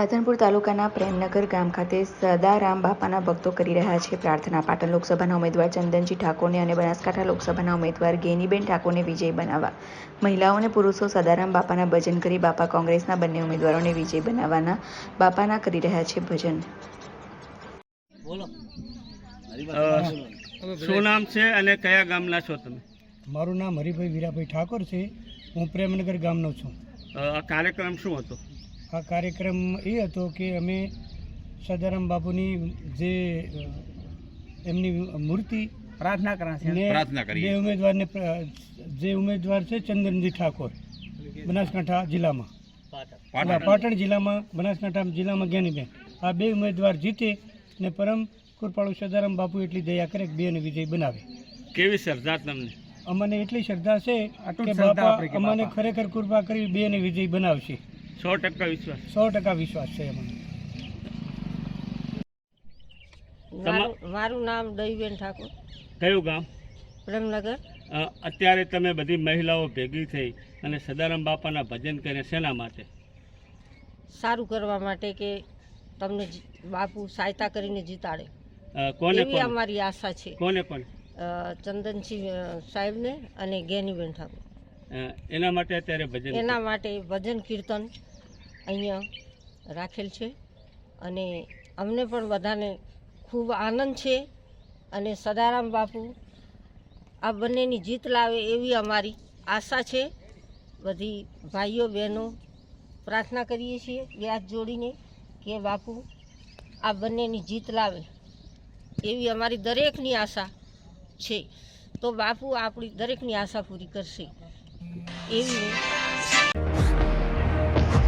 રાધનપુર તાલુકાના પ્રેમનગર ગામ ખાતે સદારામ બાપાના ભક્તો કરી રહ્યા છે પ્રાર્થના. પાટણ લોકસભાના ઉમેદવાર ચંદનજી ઠાકોરને અને બનાસકાંઠા લોકસભાના ઉમેદવાર ગેનીબેન ઠાકોરને વિજય બનાવવા. મહિલાઓ અને પુરુષો સદારામ બાપાના ભજન કરી બાપા કોંગ્રેસના બંને ઉમેદવારોને વિજય બનાવવાના બાપાના કરી રહ્યા છે ભજન. શું નામ છે અને કયા ગામના છો તમે? મારું નામ હરિભાઈ વીરાભાઈ ઠાકોર છે. હું પ્રેમનગર ગામનો છું. કાર્યક્રમ શું હતો? આ કાર્યક્રમ એ હતો કે અમે સદારામ બાપુની જે એમની મૂર્તિ પ્રાર્થના કરા ને બે ઉમેદવારને જે ઉમેદવાર છે ચંદનજી ઠાકોર બનાસકાંઠા જિલ્લામાં. પાટણ. જિલ્લામાં બનાસકાંઠા જિલ્લામાં જ્ઞાનીબેન. આ બે ઉમેદવાર જીતે ને પરમ કૃપાળુ સદારામ બાપુ એટલી દયા કરે કે બેને વિજય બનાવે. કેવી શ્રદ્ધા તમને? અમને એટલી શ્રદ્ધા છે કે બાપા અમને ખરેખર કૃપા કરી બેને વિજય બનાવશે. સો ટકા વિશ્વાસ. સો ટકા વિશ્વાસ છે અમને મારું નામ દહીબેન ઠાકોર. કયું ગામ? પ્રેમનગર. અત્યારે તમે બધી મહિલાઓ ભેગી થઈ અને સદારામ બાપાના ભજન કરે શેના માટે? સારું કરવા માટે કે તમને બાપુ સહાયતા કરીને જીતાડે. કોને એવી અમારી આશા છે. કોને કોને? ચંદનસિંહ સાહેબને અને જ્ઞાનીબેન ઠાકોર. એના માટે અત્યારે ભજન એના માટે ભજન કીર્તન અહીંયા રાખેલ છે અને અમને પણ બધાને ખૂબ આનંદ છે અને સદારામ બાપુ આ બંનેની જીત લાવે એવી અમારી આશા છે. બધી ભાઈઓ બહેનો પ્રાર્થના કરીએ છીએ બે જોડીને કે બાપુ આ બંનેની જીત લાવે એવી અમારી દરેકની આશા છે. તો બાપુ આપણી દરેકની આશા પૂરી કરશે. એવી